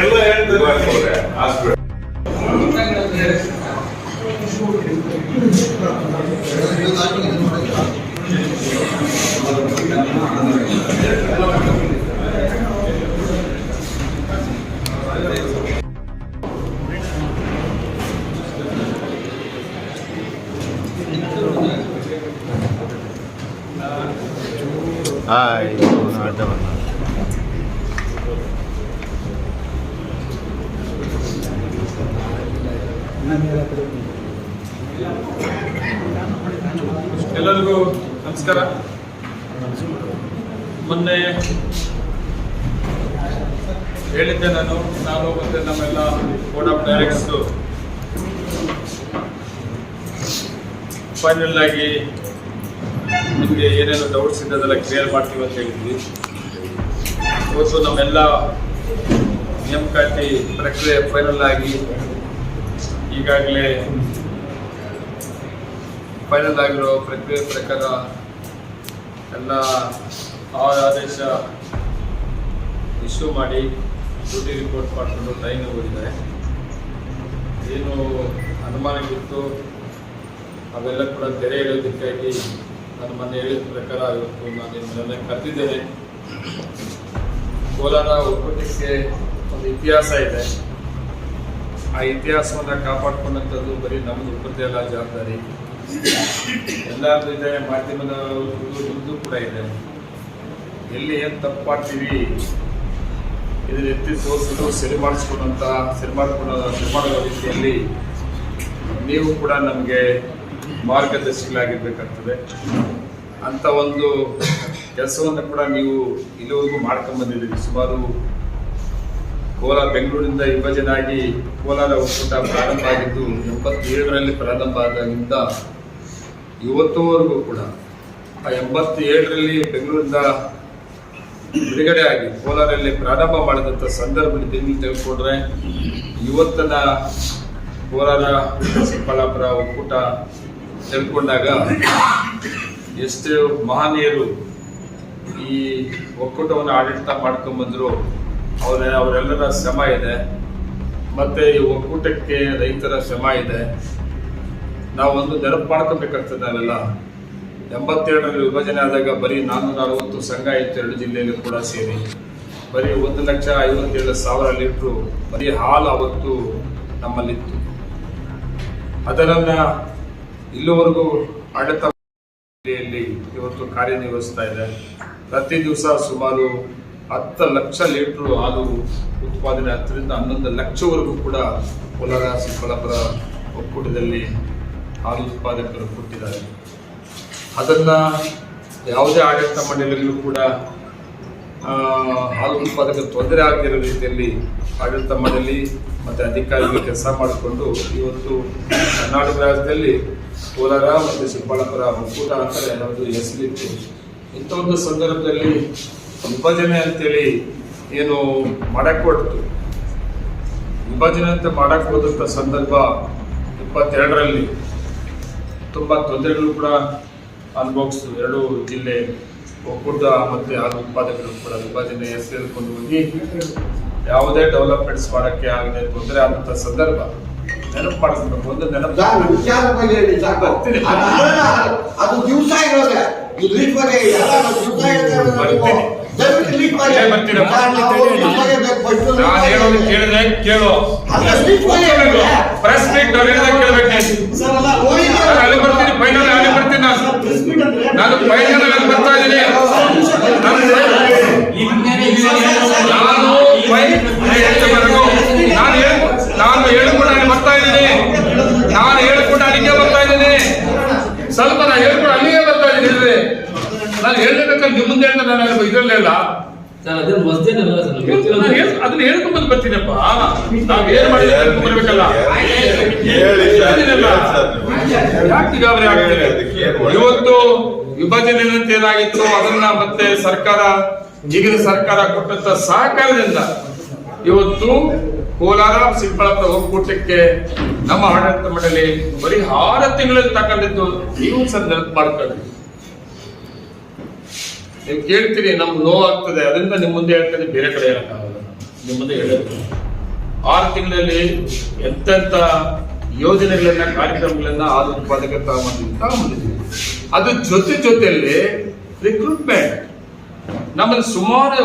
ಎಲ್ಲ ಹೇಳ್ತಾರೆ. ನಮಸ್ಕಾರ. ಮೊನ್ನೆ ಹೇಳಿದ್ದೆ ನಾನು ನಾನು ಮತ್ತೆ ನಮ್ಮೆಲ್ಲ ಬೋರ್ಡ್ ಆಫ್ ಡೈರೆಕ್ಟ್ಸ್ ಫೈನಲ್ ಆಗಿ ನಿಮಗೆ ಏನೇನು ಡೌಟ್ಸ್ ಇದೆ ಅದೆಲ್ಲ ಕ್ಲಿಯರ್ ಮಾಡ್ತೀವಿ ಅಂತ ಹೇಳಿದ್ವಿ. ಇವತ್ತು ನಮ್ಮೆಲ್ಲ ನೇಮಕಾತಿ ಪ್ರಕ್ರಿಯೆ ಫೈನಲ್ ಆಗಿ ಈಗಾಗಲೇ ಫೈನಲ್ ಆಗಿರೋ ಪ್ರಕ್ರಿಯೆ ಪ್ರಕಾರ ಎಲ್ಲ ಆದೇಶ ಇಶ್ಯೂ ಮಾಡಿ ಡ್ಯೂಟಿ ರಿಪೋರ್ಟ್ ಮಾಡಿಕೊಂಡು ಟ್ರೈನ್ ಹೋಗಿದ್ದಾರೆ ಏನು ಅನುಮಾನಕ್ಕಿತ್ತು ಅವೆಲ್ಲ ಕೂಡ ತೆರೆ ಇಡೋದಕ್ಕಾಗಿ ನಾನು ಮೊನ್ನೆ ಹೇಳಿದ ಪ್ರಕಾರ ಇವತ್ತು ನಾನು ನಿಮ್ಮನ್ನೆಲ್ಲ ಕರೆದಿದ್ದೇನೆ. ಕೋಲಾರ ಒಕ್ಕೂಟಕ್ಕೆ ಒಂದು ಇತಿಹಾಸ ಇದೆ. ಆ ಇತಿಹಾಸವನ್ನು ಕಾಪಾಡ್ಕೊಂಡಂಥದ್ದು ಬರೀ ನಮ್ಮದು ಒಬ್ಬರದೇ ಅಲ್ಲ, ಜವಾಬ್ದಾರಿ. ಎಲ್ಲರದ್ದು ಇದೆ ಮಾಧ್ಯಮದ ನಿಮ್ಮದು ಕೂಡ ಇದೆ. ಎಲ್ಲಿ ಏನು ತಪ್ಪಾಡ್ತೀವಿ ಇದನ್ನ ಎತ್ತಿ ತೋರಿಸಿದ್ರು ಸರಿ ಮಾಡಿಸ್ಕೊಂಡಂತ, ಸರಿ ಮಾಡ್ಕೊಂಡ, ಸರಿ ಮಾಡೋ ರೀತಿಯಲ್ಲಿ ನೀವು ಕೂಡ ನಮಗೆ ಮಾರ್ಗದರ್ಶಿಗಳಾಗಿರ್ಬೇಕಾಗ್ತದೆ. ಅಂತ ಒಂದು ಕೆಲಸವನ್ನು ಕೂಡ ನೀವು ಇಲ್ಲಿವರೆಗೂ ಮಾಡ್ಕೊಂಡು ಬಂದಿದ್ದೀರಿ. ಸುಮಾರು ಕೋಲಾರ ಬೆಂಗಳೂರಿನಿಂದ ಆಗಿ ಕೋಲಾರ ಒಕ್ಕೂಟ ಪ್ರಾರಂಭ ಆಗಿದ್ದು, ಎಂಬತ್ತೇಳರಲ್ಲಿ ಪ್ರಾರಂಭ ಆದಾಗಿಂದ ಇವತ್ತುವರೆಗೂ ಕೂಡ ಆ ಎಂಬತ್ತೇಳರಲ್ಲಿ ಬೆಂಗಳೂರಿಂದ ಬಿಡುಗಡೆ ಆಗಿ ಕೋಲಾರಲ್ಲಿ ಪ್ರಾರಂಭ ಮಾಡಿದಂಥ ಸಂದರ್ಭದಲ್ಲಿ ತೆಗೆದುಕೊಂಡ್ರೆ ಇವತ್ತನ ಕೋಲಾರ ಚಿಕ್ಕಬಳ್ಳಾಪುರ ಒಕ್ಕೂಟ ತೆಗೆದುಕೊಂಡಾಗ ಎಷ್ಟು ಮಹನೀಯರು ಈ ಒಕ್ಕೂಟವನ್ನು ಆಡಳಿತ ಮಾಡ್ಕೊಂಡ್ ಬಂದ್ರು. ಅವರ, ಅವರೆಲ್ಲರ ಶ್ರಮ ಇದೆ. ಮತ್ತೆ ಈ ಒಕ್ಕೂಟಕ್ಕೆ ರೈತರ ಶ್ರಮ ಇದೆ. ನಾವು ಒಂದು ನೆನಪು ಮಾಡ್ಕೊಬೇಕಾಗ್ತದೆ ಅಲ್ಲೆಲ್ಲ ಎಂಬತ್ತೆರಡರಲ್ಲಿ ವಿಭಜನೆ ಆದಾಗ ಬರೀ ನಾನೂರ ಅರವತ್ತು ಸಂಘ ಇತ್ತು, ಎರಡು ಜಿಲ್ಲೆಯಲ್ಲಿ ಕೂಡ ಸೇರಿ. ಬರೀ ಒಂದು ಲಕ್ಷ ಐವತ್ತೇಳು ಸಾವಿರ ಲೀಟ್ರು ಬರೀ ಹಾಲು ಅವತ್ತು ನಮ್ಮಲ್ಲಿತ್ತು. ಅದರನ್ನ ಇಲ್ಲಿವರೆಗೂ ಆಡಳಿತ ಇವತ್ತು ಕಾರ್ಯನಿರ್ವಹಿಸ್ತಾ ಇದೆ. ಪ್ರತಿ ದಿವಸ ಸುಮಾರು ಹತ್ತು ಲಕ್ಷ ಲೀಟರ್ ಹಾಲು ಉತ್ಪಾದನೆ ಹತ್ತರಿಂದ ಹನ್ನೊಂದು ಲಕ್ಷವರೆಗೂ ಕೂಡ ಕೋಲಾರ ಚಿಕ್ಕಬಳ್ಳಾಪುರ ಒಕ್ಕೂಟದಲ್ಲಿ ಹಾಲು ಉತ್ಪಾದಕರು ಕೊಟ್ಟಿದ್ದಾರೆ. ಅದನ್ನ ಯಾವುದೇ ಆಡಳಿತ ಮಂಡಳಿಗಳು ಕೂಡ ಹಾಲು ಉತ್ಪಾದಕರು ತೊಂದರೆ ಆಗದಿರೋ ರೀತಿಯಲ್ಲಿ ಆಡಳಿತ ಮಂಡಳಿ ಮತ್ತು ಅಧಿಕಾರಿಗಳು ಕೆಲಸ ಮಾಡಿಕೊಂಡು ಇವತ್ತು ಕರ್ನಾಟಕ ರಾಜ್ಯದಲ್ಲಿ ಕೋಲಾರ ಮತ್ತು ಚಿಕ್ಕಬಳ್ಳಾಪುರ ಒಕ್ಕೂಟ ಅಂತಾರೆ ಒಂದು ಹೆಸರಿತ್ತು. ಇಂಥ ಒಂದು ಸಂದರ್ಭದಲ್ಲಿ ವಿಭಜನೆ ಅಂತೇಳಿ ಏನು ಮಾಡಕ್ಕೆ ಹೊರತು ವಿಭಜನೆ ಅಂತ ಮಾಡಕ್ಕೆ ಹೋದಂಥ ಸಂದರ್ಭ ಇಪ್ಪತ್ತೆರಡರಲ್ಲಿ ತುಂಬ ತೊಂದರೆಗಳು ಕೂಡ ಅನುಭವಿಸ್ತು. ಎರಡು ಜಿಲ್ಲೆ ಒಕ್ಕೂಟ ಮತ್ತು ಹಾಲು ಉತ್ಪಾದಕರು ಕೂಡ ವಿಭಜನೆ ಸೇರಿಕೊಂಡು ಹೋಗಿ ಯಾವುದೇ ಡೆವಲಪ್ಮೆಂಟ್ಸ್ ಮಾಡೋಕ್ಕೆ ಆಗದೆ ತೊಂದರೆ ಆದಂಥ ಸಂದರ್ಭ ನೆನಪು. ಮಾಡಿಸ್ಬೇಕು ಒಂದು ನೆನಪು ಬರ್ತೀನಿ. ನಾನು ಹೇಳೋದು. ಕೇಳಿದ್ರೆ ಕೇಳು. ಹೇಳಿ. ಪ್ರೆಸ್ ಮೀಟ್ ಹೇಳಿದಾಗ ಕೇಳ್ಬೇಕು ಸರ್, ಅಲ್ಲ, ಬರ್ತೀನಿ ಫೈನಲ್ ಅಲ್ಲಿ ಬರ್ತೀನಿ ನಾನು. ನಾನು ಫೈನಲ್ ಅಲ್ಲಿ ಬರ್ತಾ ಇದ್ದೀನಿ. ನಾನು ನಾನು ಹೇಳು ನಾನು ಹೇಳ್ಕೊಂಡು ಬರ್ತಾ ಇದ್ದೀನಿ ನಾನು ಹೇಳ್ಕೊಂಡು ಅಲ್ಲಿಗೆ ಬರ್ತಾ ಇದ್ದೀನಿ ಸ್ವಲ್ಪ ನಾನು ಹೇಳ್ಕೊಂಡು ಅಲ್ಲಿಗೆ ಬರ್ತಾ ಇದ್ದೀನಿ ಇಲ್ರಿ ನಾನು ಹೇಳ್ಬೇಕಂದ್ರೆ ನಿಮ್ಮ ಮುಂದೆ ಹೇಳಿದ್ರೆ ನಾನು ಇದರಲ್ಲೇ ಇಲ್ಲ ಅದನ್ನ ಹೇಳ್ಕೊಂಡ್ ಬಂದು ಬರ್ತೀನಪ್ಪ ನಾವ್ ಏನ್ ಮಾಡಿದ್ರೆ ಹೇಳ್ಕೊಂಡ್ ಬರ್ಬೇಕಲ್ಲ ಯಾಕೆ ಗಾಬರಿ ಆಗ್ತೀರಿ ಇವತ್ತು ವಿಭಜನೆ ಅಂತ ಏನಾಗಿತ್ತು ಅದನ್ನ ಮತ್ತೆ ಸರ್ಕಾರ ಈಗಿನ ಸರ್ಕಾರ ಕೊಟ್ಟಂತ ಸಹಕಾರದಿಂದ ಇವತ್ತು ಕೋಲಾರ ಚಿಕ್ಕಬಳ್ಳಾಪುರ ಒಕ್ಕೂಟಕ್ಕೆ ನಮ್ಮ ಆಡಳಿತ ಮಂಡಳಿ ಬರೀ ಆರು ತಿಂಗಳಲ್ಲಿ ತಗೊಂಡಿದ್ದು ನೀವು ಸರ್ ನೆನಪು ಮಾಡ್ಕೊಳ್ಳಿ ನೀವು ಕೇಳ್ತೀರಿ, ನಮ್ಗೆ ನೋವಾಗ್ತದೆ ಅದರಿಂದ ನಿಮ್ಮ ಮುಂದೆ ಹೇಳ್ತೀನಿ, ಬೇರೆ ಕಡೆ ಹೇಳಕ್ಕಾಗಲ್ಲ ನಿಮ್ಮ ಮುಂದೆ ಹೇಳೋದು ಆರು ತಿಂಗಳಲ್ಲಿ ಎಂತೆಂತ ಯೋಜನೆಗಳನ್ನ, ಕಾರ್ಯಕ್ರಮಗಳನ್ನ ಆದ ಉತ್ಪಾದಕ ತಗೊಂಡಿದ್ದೀವಿ ಅದು ಜೊತೆ ಜೊತೆಯಲ್ಲಿ ರಿಕ್ರೂಟ್ಮೆಂಟ್ ನಮ್ಮಲ್ಲಿ ಸುಮಾರು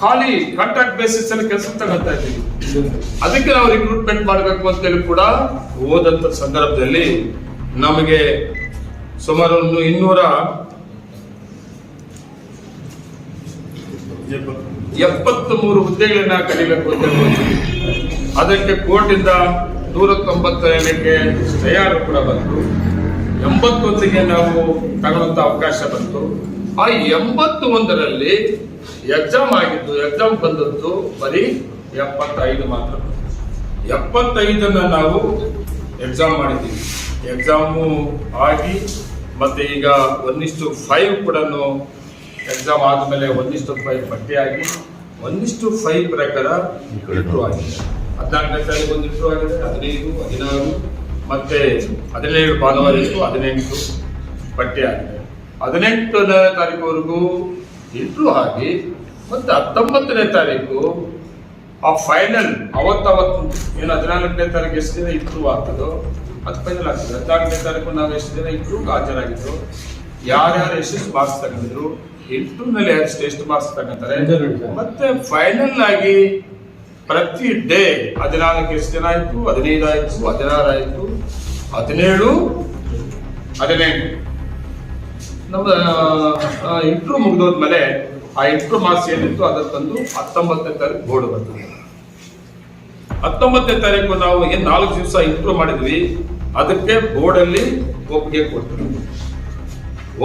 ಖಾಲಿ ಕಾಂಟ್ರಾಕ್ಟ್ ಬೇಸಿಸ್ ಅಲ್ಲಿ ಕೆಲಸ ತಗೊಳ್ತಾ ಇದ್ದೀವಿ. ಅದಕ್ಕೆ ನಾವು ರಿಕ್ರೂಟ್ಮೆಂಟ್ ಮಾಡಬೇಕು ಅಂತೇಳಿ ಕೂಡ ಹೋದಂತ ಸಂದರ್ಭದಲ್ಲಿ ನಮಗೆ ಸುಮಾರು ಒಂದು ಇನ್ನೂರ ಎಪ್ಪತ್ತ್ ಮೂರು ಹುದ್ದೆಗಳನ್ನ ಕಲಿಬೇಕು ಅಂತ. ಅದಕ್ಕೆ ಕೋರ್ಟಿಂದ ನೂರ ತೊಂಬತ್ತೇಳಕ್ಕೆ ತಯಾರು ಕೂಡ ಬಂತು. ಎಂಬತ್ತೊಂದಿಗೆ ನಾವು ತಗೊಳ್ಳುವಂತ ಅವಕಾಶ ಬಂತು. ಆ ಎಂಬತ್ತು ಒಂದರಲ್ಲಿ ಎಕ್ಸಾಮ್ ಆಗಿದ್ದು, ಎಕ್ಸಾಮ್ ಬಂದದ್ದು ಬರೀ ಎಪ್ಪತ್ತೈದು ಮಾತ್ರ. ಎಪ್ಪತ್ತೈದನ್ನ ನಾವು ಎಕ್ಸಾಮ್ ಮಾಡಿದ್ದೀವಿ. ಎಕ್ಸಾಮು ಆಗಿ ಮತ್ತೆ ಈಗ ಒಂದಿಷ್ಟು ಫೈವ್ ಕೂಡ ಎಕ್ಸಾಮ್ ಆದಮೇಲೆ ಒಂದಿಷ್ಟು ಫೈವ್ ಪಟ್ಟಿಯಾಗಿ, ಒಂದಿಷ್ಟು ಫೈಲ್ ಪ್ರಕಾರ ಇಂಟ್ರೂ ಆಗಿದೆ. ಹದಿನಾಲ್ಕು ಗಂಟೆಯಲ್ಲಿ ಒಂದು ಇಂಟ್ರೂ ಆಗಿದೆ, ಹದಿನೈದು, ಹದಿನಾರು, ಮತ್ತೆ ಹದಿನೇಳು ಭಾನುವಾರ ಇತ್ತು, ಹದಿನೆಂಟು ಪಟ್ಟಿ ಆಗಿದೆ ಹದಿನೆಂಟನೇ ತಾರೀಕುವರೆಗೂ ಇಂಟ್ರೂ ಆಗಿ, ಮತ್ತೆ ಹತ್ತೊಂಬತ್ತನೇ ತಾರೀಕು ಆ ಫೈನಲ್ ಅವತ್ತವತ್ತು ಏನು ಹದಿನಾಲ್ಕನೇ ತಾರೀಕು ಎಷ್ಟು ದಿನ ಇಂಪ್ರೂವ್ ಆಗ್ತದೋ, ಅದು ಫೈನಲ್ ಆಗ್ತದೆ. ಹದಿನಾಲ್ಕನೇ ತಾರೀಕು ನಾವು ಎಷ್ಟು ದಿನ ಇಂಪ್ರೂವ್ ಹಾಜರಾಗಿದ್ದು, ಯಾರ್ಯಾರು ಯಶಸ್ಸು ಮಾರ್ಕ್ಸ್ ತಗೊಂಡಿದ್ರು ಇಂಟರ್ನಲ್ಲಿ ಯಾರು ಎಷ್ಟು ಮಾರ್ಕ್ಸ್ ತಗೊಂತಾರೆ? ಮತ್ತೆ ಫೈನಲ್ ಆಗಿ ಪ್ರತಿ ಡೇ ಹದಿನಾಲ್ಕು ಎಷ್ಟು ದಿನ ಆಯ್ತು? ಹದಿನೈದು ಆಯ್ತು ಹದಿನಾರು ಆಯ್ತು ಹದಿನೇಳು ಹದಿನೆಂಟು. ನಮ್ಮ ಇಂಟ್ರೂ ಮುಗಿದೋದ್ಮೇಲೆ ಆ ಇಂಟ್ರೂ ಮಾರ್ಕ್ಸ್ ಏನಿತ್ತು ಅದನ್ನ ತಂದು ಹತ್ತೊಂಬತ್ತನೇ ತಾರೀಕು ಬೋರ್ಡ್ ಬಂತು ಹತ್ತೊಂಬತ್ತನೇ ತಾರೀಕು ನಾವು ಏನು ನಾಲ್ಕು ದಿವಸ ಇಂಪ್ರೂವ್ ಮಾಡಿದ್ವಿ ಅದಕ್ಕೆ ಬೋರ್ಡ್ ಅಲ್ಲಿ ಒಪ್ಪಿಗೆ ಕೊಡ್ತೀವಿ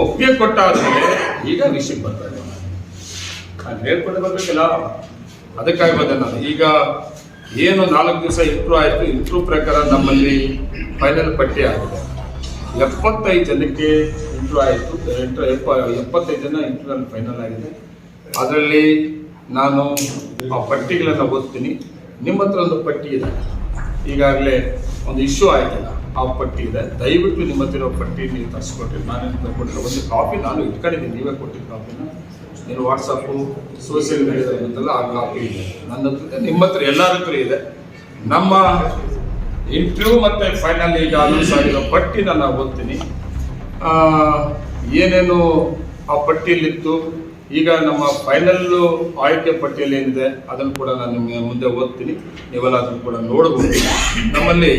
ಒಪ್ಪಿಗೆ ಕೊಟ್ಟಾದ್ಮೇಲೆ ಈಗ ವಿಷಯ ಬರ್ತಾ ಇದೆ ನಾನು ಹೇಳ್ಕೊಂಡು ಬರ್ಬೇಕಿಲ್ಲ ಅದಕ್ಕಾಗಿ ಬಂದೆ ನಾನು. ಈಗ ಏನು ನಾಲ್ಕು ದಿವಸ ಇಂಪ್ರೂವ್ ಆಯ್ತು. ಇಂಪ್ರೂವ್ ಪ್ರಕಾರ ನಮ್ಮಲ್ಲಿ ಫೈನಲ್ ಪಟ್ಟಿ ಆಗಿದೆ. ಎಪ್ಪತ್ತೈದು ಜನಕ್ಕೆ ಇಂಟ್ರೂ ಆಯಿತು. ಎಪ್ಪತ್ತೈದು ಜನ ಇಂಟ್ರ್ಯೂನಲ್ಲಿ ಫೈನಲ್ ಆಗಿದೆ. ಅದರಲ್ಲಿ ನಾನು ಆ ಪಟ್ಟಿಗಳನ್ನು ಓದ್ತೀನಿ. ನಿಮ್ಮ ಹತ್ರ ಒಂದು ಪಟ್ಟಿ ಇದೆ. ಈಗಾಗಲೇ ಒಂದು ಇಶ್ಯೂ ಆಯ್ತಲ್ಲ. ಆ ಪಟ್ಟಿ ಇದೆ. ದಯವಿಟ್ಟು ನಿಮ್ಮ ಹತ್ತಿರ ಪಟ್ಟಿ ನೀವು ತರಿಸ್ಕೊಟ್ಟಿ ನಾನೇನು ಕೊಟ್ಟಿಲ್ಲ ಒಂದು ಕಾಪಿ ನಾನು ಇಟ್ಕೊಂಡಿದ್ದೀನಿ ನೀವೇ ಕೊಟ್ಟಿದ್ದ ಕಾಪಿನ. ನೀನು ವಾಟ್ಸಪ್ಪು ಸೋಷಿಯಲ್ ಮೀಡಿಯಾದಲ್ಲ ಆ ಕಾಪಿ ಇದೆ. ನನ್ನ ಹತ್ರ, ನಿಮ್ಮ ಹತ್ರ ಎಲ್ಲರ ಹತ್ರ ಇದೆ. ನಮ್ಮ ಇಂಟರ್ವ್ಯೂ ಮತ್ತೆ ಫೈನಲ್ ಈಗ ಅನೌನ್ಸ್ ಆಗಿರೋ ಪಟ್ಟಿನ ನಾನು ಓದ್ತೀನಿ. ಏನೇನು ಆ ಪಟ್ಟಿಯಲ್ಲಿತ್ತು. ಈಗ ನಮ್ಮ ಫೈನಲ್ಲು ಆಯ್ಕೆ ಪಟ್ಟಿಯಲ್ಲಿ ಏನಿದೆ, ಅದನ್ನು ಕೂಡ ನಾನು ನಿಮಗೆ ಮುಂದೆ ಓದ್ತೀನಿ. ನೀವೆಲ್ಲ ಅದನ್ನು ಕೂಡ ನೋಡಬಹುದು ನಮ್ಮಲ್ಲಿ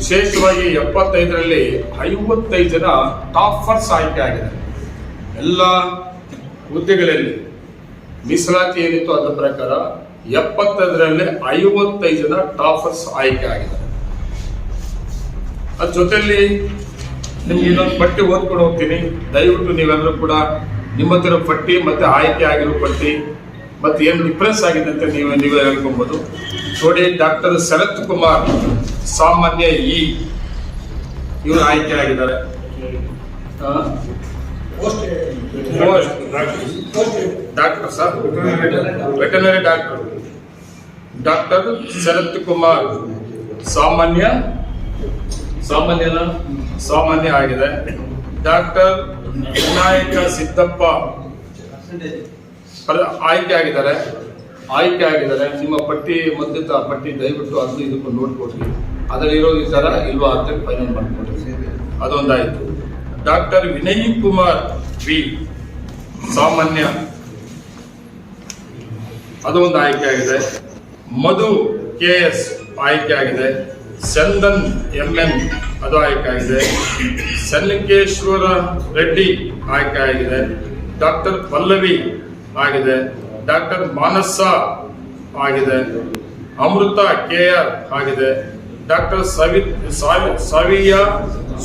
ವಿಶೇಷವಾಗಿ ಎಪ್ಪತ್ತೈದರಲ್ಲಿ ಐವತ್ತೈದು ಜನ ಟಾಪರ್ಸ್ ಆಯ್ಕೆ ಆಗಿದೆ ಎಲ್ಲ ಹುದ್ದೆಗಳಲ್ಲಿ ಮೀಸಲಾತಿ ಏನಿತ್ತು ಅದರ ಪ್ರಕಾರ ಎಪ್ಪತ್ತೈದರಲ್ಲಿ ಐವತ್ತೈದು ಜನ ಟಾಪರ್ಸ್ ಆಯ್ಕೆ ಆಗಿದೆ ಅದ್ರ ಜೊತೆಯಲ್ಲಿ ನಿಮ್ಗೆ ಇನ್ನೊಂದು ಪಟ್ಟಿ ಓದ್ಕೊಂಡು ಹೋಗ್ತೀನಿ. ದಯವಿಟ್ಟು ನೀವೆಲ್ಲರೂ ಕೂಡ ನಿಮ್ಮ ಹತ್ರ ಪಟ್ಟಿ ಮತ್ತೆ ಆಯ್ಕೆ ಆಗಿರೋ ಪಟ್ಟಿ ಮತ್ತೆ ಏನು ಡಿಫ್ರೆನ್ಸ್ ಆಗಿದೆ ಅಂತ ನೀವು ನೀವೇ ಹೇಳ್ಕೊಬೋದು. ನೋಡಿ ಡಾಕ್ಟರ್ ಶರತ್ ಕುಮಾರ್ ಸಾಮಾನ್ಯ ಇ ಇವರು ಆಯ್ಕೆ ಆಗಿದ್ದಾರೆ. ಆ? Doctor sir veterinary doctor doctor Sharath Kumar ಸಾಮಾನ್ಯ ಸಾಮಾನ್ಯನ ಸಾಮಾನ್ಯ ಆಗಿದೆ. ಡಾಕ್ಟರ್ ವಿನಾಯಕ ಸಿದ್ದಪ್ಪ. ಆಯ್ಕೆ ಆಗಿದ್ದಾರೆ. ಆಯ್ಕೆ ಆಗಿದ್ದಾರೆ. ನಿಮ್ಮ ಪಟ್ಟಿ ಮದ್ದಿದ್ದ ಪಟ್ಟಿ ದಯವಿಟ್ಟು ಅದನ್ನು ಇದಕ್ಕೂ ನೋಡ್ಕೊಡ್ರಿ ಅದರಲ್ಲಿ ಇರೋದು ವಿಚಾರ ಇಲ್ವಾ ಅಂತ ಫೈನಲ್ ಮಾಡ್ಕೊಡ್ರಿ. ಅದೊಂದಾಯ್ತು. ಡಾಕ್ಟರ್ ವಿನಯ್ ಕುಮಾರ್ ವಿ, ಸಾಮಾನ್ಯ. ಅದೊಂದು ಆಯ್ಕೆ ಆಗಿದೆ. ಮಧು ಕೆ ಎಸ್ ಆಯ್ಕೆ ಆಗಿದೆ. ಚಂದನ್ ಎಂ ಎನ್ ಅದು ಆಯ್ಕೆ ಆಗಿದೆ. ಸನ್ನಿಕೇಶ್ವರ ರೆಡ್ಡಿ ಆಯ್ಕೆ ಆಗಿದೆ. ಡಾಕ್ಟರ್ ಪಲ್ಲವಿ ಆಗಿದೆ ಡಾಕ್ಟರ್ ಮಾನಸ ಆಗಿದೆ ಅಮೃತ ಕೆ ಆರ್ ಆಗಿದೆ ಡಾಕ್ಟರ್ ಸವಿ ಸಾವಿ ಸವಿಯಾ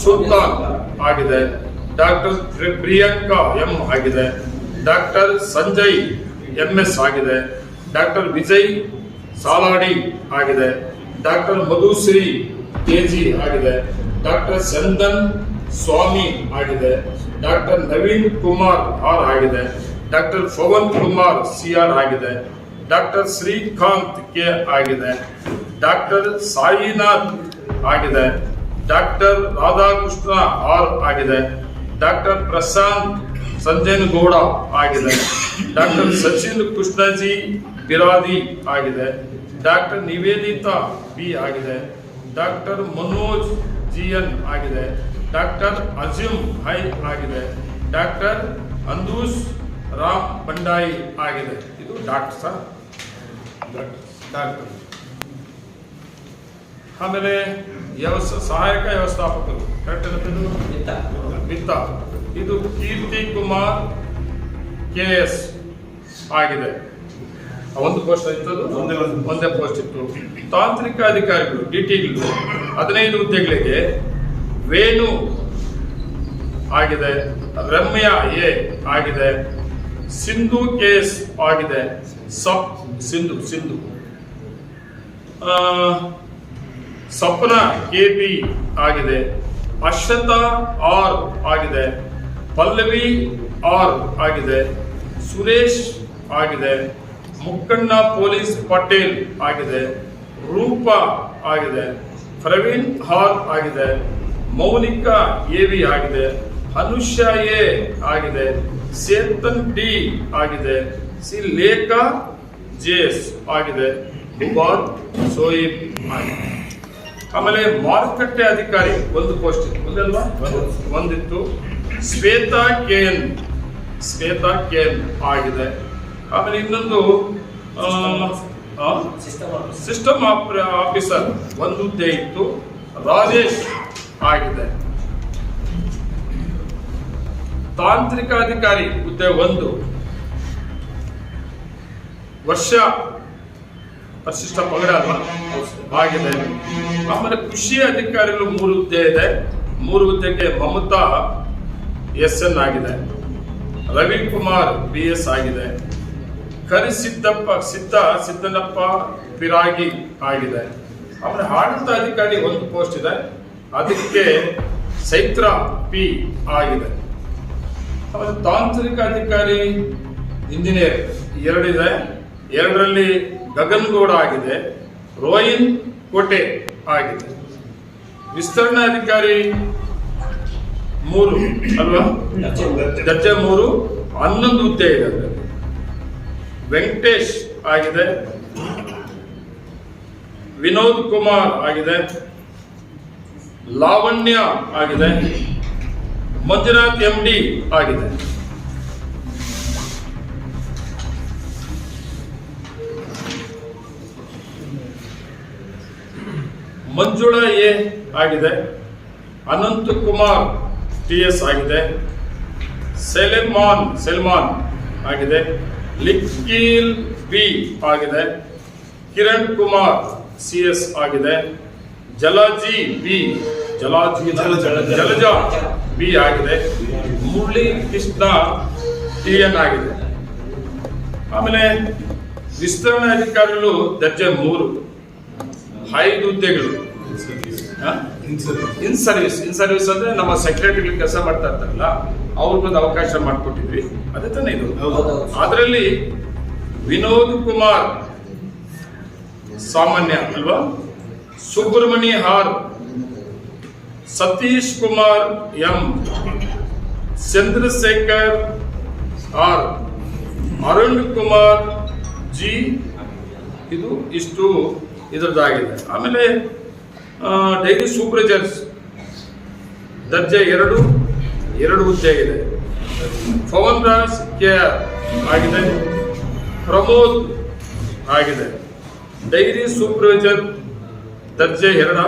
ಸುಲ್ತಾನ್ ಆಗಿದೆ ಡಾಕ್ಟರ್ ಪ್ರಿ- ಪ್ರಿಯಾಂಕಾ ಎಂ ಆಗಿದೆ ಡಾಕ್ಟರ್ ಸಂಜಯ್ ಎಂ ಎಸ್ ಆಗಿದೆ ಡಾಕ್ಟರ್ ವಿಜಯ್ ಸಾಲಾಡಿ ಆಗಿದೆ ಡಾಕ್ಟರ್ ಮಧುಶ್ರೀ ಕೆಜಿ ಆಗಿದೆ ಡಾಕ್ಟರ್ ಚಂದನ್ ಸ್ವಾಮಿ ಆಗಿದೆ ಡಾಕ್ಟರ್ ನವೀನ್ ಕುಮಾರ್ ಆರ್ ಆಗಿದೆ doctor Pavan Kumar C R ಆಗಿದೆ. ಡಾಕ್ಟರ್ ಶ್ರೀಕಾಂತ್ ಕೆ ಆಗಿದೆ. ಡಾಕ್ಟರ್ ಸಾಯಿನಾಥ್ ಆಗಿದೆ. ಡಾಕ್ಟರ್ ರಾಧಾಕೃಷ್ಣ ಆರ್ ಆಗಿದೆ. ಡಾಕ್ಟರ್ ಪ್ರಶಾಂತ್ ಸಂಜನಗೌಡ ಆಗಿದೆ. ಡಾಕ್ಟರ್ ಸಚಿನ್ ಕೃಷ್ಣಜಿ ಬಿರಾದಿ ಆಗಿದೆ. ಡಾಕ್ಟರ್ ನಿವೇದಿತಾ ಬಿ ಆಗಿದೆ. ಡಾಕ್ಟರ್ ಮನೋಜ್ ಜಿ ಎನ್ ಆಗಿದೆ. ಡಾಕ್ಟರ್ ಅಜಿಮ್ ಹೈ ಆಗಿದೆ. ಡಾಕ್ಟರ್ ಅಂದೂಸ್ ರಾಮ್ ಬಂಡಾಯಿ ಆಗಿದೆ. ಇದು ಡಾಕ್ಟರ್ ಸರ್. ಡಾಕ್ಟರ್ ಆಮೇಲೆ ವ್ಯವಸ್ ಸಹಾಯಕ ವ್ಯವಸ್ಥಾಪಕರು. ಕರೆಕ್ಟ್ ಮಿತ್ತ. ಇದು ಕೀರ್ತಿ ಕುಮಾರ್ ಕೆ ಎಸ್ ಆಗಿದೆ ಒಂದು ಪೋಸ್ಟ್ ಇತ್ತು ಒಂದೇ ಒಂದು. ಒಂದೇ ಪೋಸ್ಟ್ ಇತ್ತು. ತಾಂತ್ರಿಕ ಅಧಿಕಾರಿಗಳು ಡಿ ಟಿಗಳು ಹದಿನೈದು ಹುದ್ದೆಗಳಿಗೆ ವೇಣು ಆಗಿದೆ ರಮ್ಯಾ ಎ ಆಗಿದೆ. ಸಿಂಧು ಕೇಸ್ ಆಗಿದೆ. ಸಪ್, ಸಿಂಧು ಸಿಂಧು. ಸಪ್ನ ಕೆ ಪಿ ಆಗಿದೆ. ಅಶ್ವತ ಆರ್ ಆಗಿದೆ. ಪಲ್ಲವಿ ಆರ್ ಆಗಿದೆ. ಸುರೇಶ್ ಆಗಿದೆ. ಮುಕ್ಕಣ್ಣ ಪೊಲೀಸ್ ಪಟೇಲ್ ಆಗಿದೆ. ರೂಪ ಆಗಿದೆ. ಪ್ರವೀಣ್ ಆರ್ ಆಗಿದೆ. ಮೌನಿಕಾ ಎವಿ ಆಗಿದೆ. ಅನುಷ್ಯ ಎ ಆಗಿದೆ. ಚೇತನ್ ಡಿ ಆಗಿದೆ. ಸಿ ಲೇಖಾ ಜೇಸ್ ಆಗಿದೆ. ದುಬಾರ್ ಸೋಯಿಬ್ ಆಗಿದೆ. ಆಮೇಲೆ ಮಾರುಕಟ್ಟೆ ಅಧಿಕಾರಿ ಒಂದು ಪೋಸ್ಟ್ ಇತ್ತು. ಒಂದಲ್ವಾ ಒಂದಿತ್ತು. Shwetha K N Shwetha K N ಆಗಿದೆ. ಆಮೇಲೆ ಇನ್ನೊಂದು ಸಿಸ್ಟಮ್ ಆಫೀಸರ್ ಒಂದು ಹುದ್ದೆ ಇತ್ತು. ರಾಜೇಶ್ ಆಗಿದೆ. ತಾಂತ್ರಿಕ ಅಧಿಕಾರಿ ಹುದ್ದೆ ಒಂದು. ವರ್ಷ ಪರಿಶಿಷ್ಟ ಪಗಡ ಆಗಿದೆ ಆಮೇಲೆ ಕೃಷಿ ಅಧಿಕಾರಿಗಳು ಮೂರು ಹುದ್ದೆ ಇದೆ. ಮೂರು ಹುದ್ದೆಗೆ ಮಮತಾ ಎಸ್ ಎನ್ ಆಗಿದೆ. ರವಿಕುಮಾರ್ ಬಿ ಎಸ್ ಆಗಿದೆ. ಕರಿಸಿದ್ದಪ್ಪ, ಸಿದ್ದ, ಸಿದ್ದನಪ್ಪ, ಪಿರಾಗಿ ಆಗಿದೆ. ಆಮೇಲೆ ಆಡಳಿತ ಅಧಿಕಾರಿ ಒಂದು ಪೋಸ್ಟ್ ಇದೆ. ಅದಕ್ಕೆ ಸೈತ್ರ ಪಿ ಆಗಿದೆ. ಆಮೇಲೆ ತಾಂತ್ರಿಕ ಅಧಿಕಾರಿ ಇಂಜಿನಿಯರ್ ಎರಡಿದೆ. ಎರಡರಲ್ಲಿ ಗಗನ್ಗೌಡ ಆಗಿದೆ. ರೋಯಿನ್ ಕೋಟೆ ಆಗಿದೆ. ವಿಸ್ತರಣಾ ಅಧಿಕಾರಿ ಮೂರು, ಅಲ್ವಾ? ದರ್ಜೆ ಮೂರು, ಹನ್ನೊಂದು ಹುದ್ದೆ ಇದೆ. ವೆಂಕಟೇಶ್ ಆಗಿದೆ. ವಿನೋದ್ ಕುಮಾರ್ ಆಗಿದೆ. ಲಾವಣ್ಯ ಆಗಿದೆ. ಮಂಜುನಾಥ್ ಎಂ ಡಿ ಆಗಿದೆ. ಮಂಜುಳಾ ಎ ಆಗಿದೆ. ಅನಂತ್ ಕುಮಾರ್ ಟಿ ಎಸ್ ಆಗಿದೆ. ಸೆಲೆಮಾನ್, ಸೆಲ್ಮಾನ್ ಆಗಿದೆ. ಲಿಖಿಲ್ ಬಿ ಆಗಿದೆ. ಕಿರಣ್ ಕುಮಾರ್ ಸಿ ಎಸ್ ಆಗಿದೆ. ಜಲಾಜಿ ಬಿ ಜಲಾಜಿ, ಜಲಜ. ಬಿ ಆಗಿದೆ. ಮುರಳಿ ಕೃಷ್ಣ ಟಿ ಎನ್ ಆಗಿದೆ. ಆಮೇಲೆ ವಿಸ್ತರಣಾ ಅಧಿಕಾರಿಗಳು ದರ್ಜೆ ಮೂರು. ಐದು ಹುದ್ದೆಗಳು. ಇನ್ ಸರ್ವಿಸ್ ಇನ್ ಸರ್ವಿಸ್ ಅಂದ್ರೆ ನಮ್ಮ ಸೆಕ್ರೆಟರಿ ಕೆಲಸ ಮಾಡ್ತಾ ಇರ್ತಾರಲ್ಲ ಅವ್ರಿಗೊಂದು ಅವಕಾಶ ಮಾಡಿಕೊಟ್ಟಿದ್ವಿ. ಅದೇ ತಾನೇ ಇದು. ಅದರಲ್ಲಿ ವಿನೋದ್ ಕುಮಾರ್ ಸಾಮಾನ್ಯ ಅಲ್ವಾ? ಸುಬ್ರಹ್ಮಣ್ಯ ಹಾರ್. Satish Kumar M, Chandrashekar R, Arun Kumar G. ಇದು ಇಷ್ಟು ಇದರದ್ದಾಗಿದೆ. ಆಮೇಲೆ ಡೈಲಿ ಸೂಪರ್ವೈಸರ್ಸ್ ದರ್ಜೆ ಎರಡು ಎರಡು ಹುದ್ದೆ ಇದೆ. ಪವನ್ ರಾಜ್ ಕೆ ಆಗಿದೆ. ಪ್ರಮೋದ್ ಆಗಿದೆ. ಡೈರಿ ಸೂಪರ್ವೈಸರ್ ದರ್ಜೆ ಎರಡ.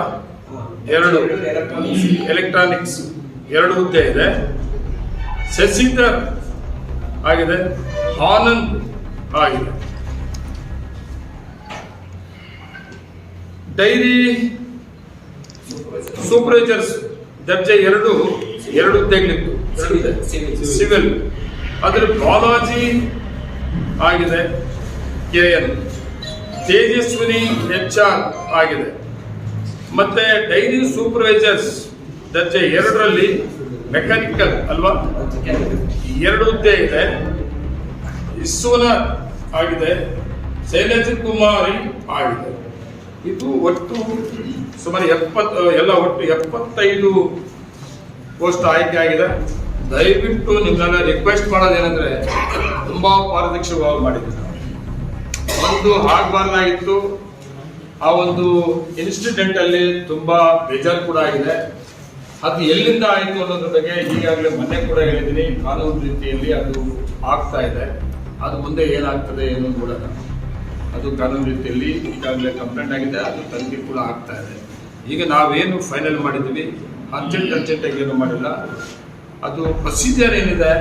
ಎರಡು ಎಲೆಕ್ಟ್ರಾನಿಕ್ಸ್ ಎರಡು ಹುದ್ದೆ ಇದೆ. ಶಶಿಧರ್ ಆಗಿದೆ ಆನಂದ್ ಆಗಿದೆ. ಡೈರಿ ಸೂಪರ್ವೈಸರ್ಸ್ ದರ್ಜೆ ಎರಡು ಎರಡು ಹುದ್ದೆಗಳಿತ್ತು. ಸಿವಿಲ್ ಅದರ ಬಾಲಾಜಿ ಆಗಿದೆ K N. Tejaswini H R ಆಗಿದೆ. ಮತ್ತೆ ಡೈರಿ ಸೂಪರ್ವೈಸರ್ಸ್ ದರ್ಜೆ ಎರಡರಲ್ಲಿ ಮೆಕ್ಯಾನಿಕಲ್ ಅಲ್ವಾ? ಎರಡು ಹುದ್ದೆ ಇದೆ. ಇಸ್ಸೋಲ ಆಗಿದೆ ಶೈಲೇಂದ್ರ ಕುಮಾರಿ ಆಗಿದೆ. ಇದು ಒಟ್ಟು ಸುಮಾರು ಎಪ್ಪತ್ತು ಎಲ್ಲ ಒಟ್ಟು ಎಪ್ಪತ್ತೈದು ಪೋಸ್ಟ್ ಆಯ್ಕೆ ಆಗಿದೆ. ದಯವಿಟ್ಟು ನಿಮ್ಮನ್ನ ರಿಕ್ವೆಸ್ಟ್ ಮಾಡೋದೇನೆಂದ್ರೆ, ತುಂಬಾ ಪಾರದರ್ಶಕವಾಗಿ ಮಾಡಿದ್ದೀವಿ ನಾವು ಒಂದು ಆಗಬಾರ್ದಾಗಿತ್ತು ಆ ಒಂದು ಇನ್ಸಿಡೆಂಟ್ ಅಲ್ಲಿ ತುಂಬಾ ಬೇಜಾರು ಕೂಡ ಆಗಿದೆ. ಅದು ಎಲ್ಲಿಂದ ಆಯಿತು ಅನ್ನೋದ್ರ ಬಗ್ಗೆ ಈಗಾಗಲೇ ಮೊನ್ನೆ ಕೂಡ ಹೇಳಿದ್ದೀನಿ. ಕಾನೂನು ರೀತಿಯಲ್ಲಿ ಅದು ಆಗ್ತಾ ಇದೆ. ಅದು ಮುಂದೆ ಏನಾಗ್ತದೆ ಏನು ನೋಡೋಣ. ಅದು ಕಾನೂನು ರೀತಿಯಲ್ಲಿ ಈಗಾಗಲೇ ಕಂಪ್ಲೇಂಟ್ ಆಗಿದೆ. ಅದು ತನಿಖೆ ಕೂಡ ಆಗ್ತಾ ಇದೆ. ಈಗ ನಾವೇನು ಫೈನಲ್ ಮಾಡಿದ್ವಿ? ಅರ್ಜೆಂಟ್ ಅರ್ಜೆಂಟಾಗಿ ಏನು ಮಾಡಿಲ್ಲ. ಅದು ಪ್ರೊಸೀಜರ್ ಏನಿದೆ?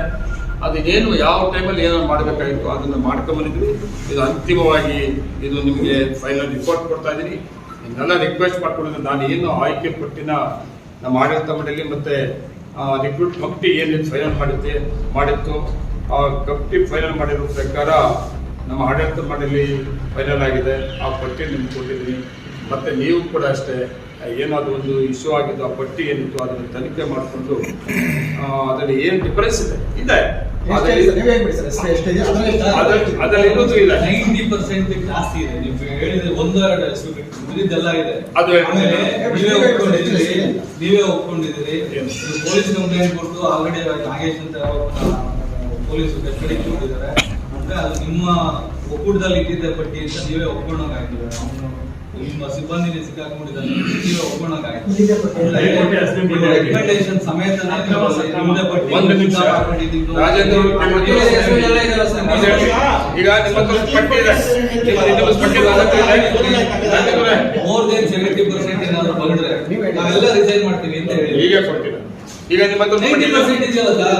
ಅದೇನು ಯಾವ ಟೈಮಲ್ಲಿ ಏನೋ ಮಾಡಬೇಕಾಗಿತ್ತು, ಅದನ್ನು ಮಾಡ್ಕೊಂಬಂದಿದ್ವಿ. ಇದು ಅಂತಿಮವಾಗಿ ಇದು ನಿಮಗೆ ಫೈನಲ್ ರಿಪೋರ್ಟ್ ಕೊಡ್ತಾ ಇದ್ದೀನಿ ನಿನ್ನೆಲ್ಲ ರಿಕ್ವೆಸ್ಟ್ ಮಾಡ್ಕೊಂಡಿದ್ದು ನಾನು ಏನು ಆಯ್ಕೆ ಪಟ್ಟಿನ ನಮ್ಮ ಆಡಳಿತ ಮಂಡಳಿ ಮತ್ತೆ ರಿಕ್ರೂಟ್ ಕಮಿಟಿ ಏನು ಫೈನಲ್ ಮಾಡಿದ್ದೆ, ಮಾಡಿತ್ತು. ಆ ಕಮಿಟಿ ಫೈನಲ್ ಮಾಡಿರೋ ಪ್ರಕಾರ ನಮ್ಮ ಆಡಳಿತ ಮಂಡಳಿ ಫೈನಲ್ ಆಗಿದೆ. ಆ ಪಟ್ಟಿ ನಿಮ್ಗೆ ಕೊಟ್ಟಿದ್ದೀನಿ. ಮತ್ತೆ ನೀವು ಕೂಡ ಅಷ್ಟೇ. ಏನೋ ಅದು ಒಂದು ಇಶ್ಯೂ ಆಗಿದ್ದು ಆ ಪಟ್ಟಿ ಏನಿತ್ತು ಅದನ್ನು ತನಿಖೆ ಮಾಡಿಕೊಂಡು ಅದರಲ್ಲಿ ಏನು ಡಿಫರೆನ್ಸ್ ಇದೆ? ಇದೆ. ಅದರಲ್ಲಿ ನೀವೇ ಹೇಳ್ಬಿಡಿ ಸರ್ ಎಷ್ಟು ಎಷ್ಟಿದೆ ಅದ್ರಲ್ಲಿ ಎಷ್ಟು ಅದ್ರಲ್ಲಿ- ಅದ್ರಲ್ಲಿ ಇನ್ನೊಂದು ಇದೆ ನೈಂಟಿ ಪರ್ಸೆಂಟ್ ಜಾಸ್ತಿ ಇದೆ. ನೀವು ಹೇಳಿದ್ರೆ ಒಂದು ಎರಡು ಇದೆ. ಆಮೇಲೆ ನೀವೇ ಒಪ್ಕೊಂಡಿದ್ದೀರಿ. ನೀವೇ ಒಪ್ಕೊಂಡಿದ್ದೀರಿ. ಪೊಲೀಸ್ ಕಂಪ್ಲೇಂಟ್ ಕೊಟ್ಟು ಆಲ್ರೆಡಿ ನಾಗೇಶ್ ಅಂತ ಪೊಲೀಸ್ ಕಸ್ಟಡಿ ಕೊಟ್ಟಿದ್ದಾರೆ. ಅಂದ್ರೆ ಅದು ನಿಮ್ಮ ಒಕ್ಕೂಟದಲ್ಲಿ ಇಟ್ಟಿದ್ದ ಪಟ್ಟಿ ಅಂತ ನೀವೇ ಒಪ್ಕೊಂಡಂಗಾಯ್ತು. ಅವ್ನು ನಿಮ್ಮ ಸಿಬ್ಬಂದಿನೇ ಸಿಕ್ಕಾಕೊಂಡಿದ್ದಾರೆ. ರೆಕಮೆಂಡೇಶನ್ ಸಮೇತ. ಈಗ ಮೋರ್ ದೆನ್ ಸೆವೆಂಟಿ ಪರ್ಸೆಂಟ್ ಏನಾದ್ರು ಬಂದ್ರೆ ನಾವೆಲ್ಲ ರಿಸೈನ್ ಮಾಡ್ತೀವಿ ಅಂತ ಹೇಳಿ. ಈಗ ಕೊಡ್ತೀನಿ ಈಗ ನಿಮ್ಮ ಪರ್ಸೆಂಟ್ ಇದೆಯಲ್ಲ ಸರ್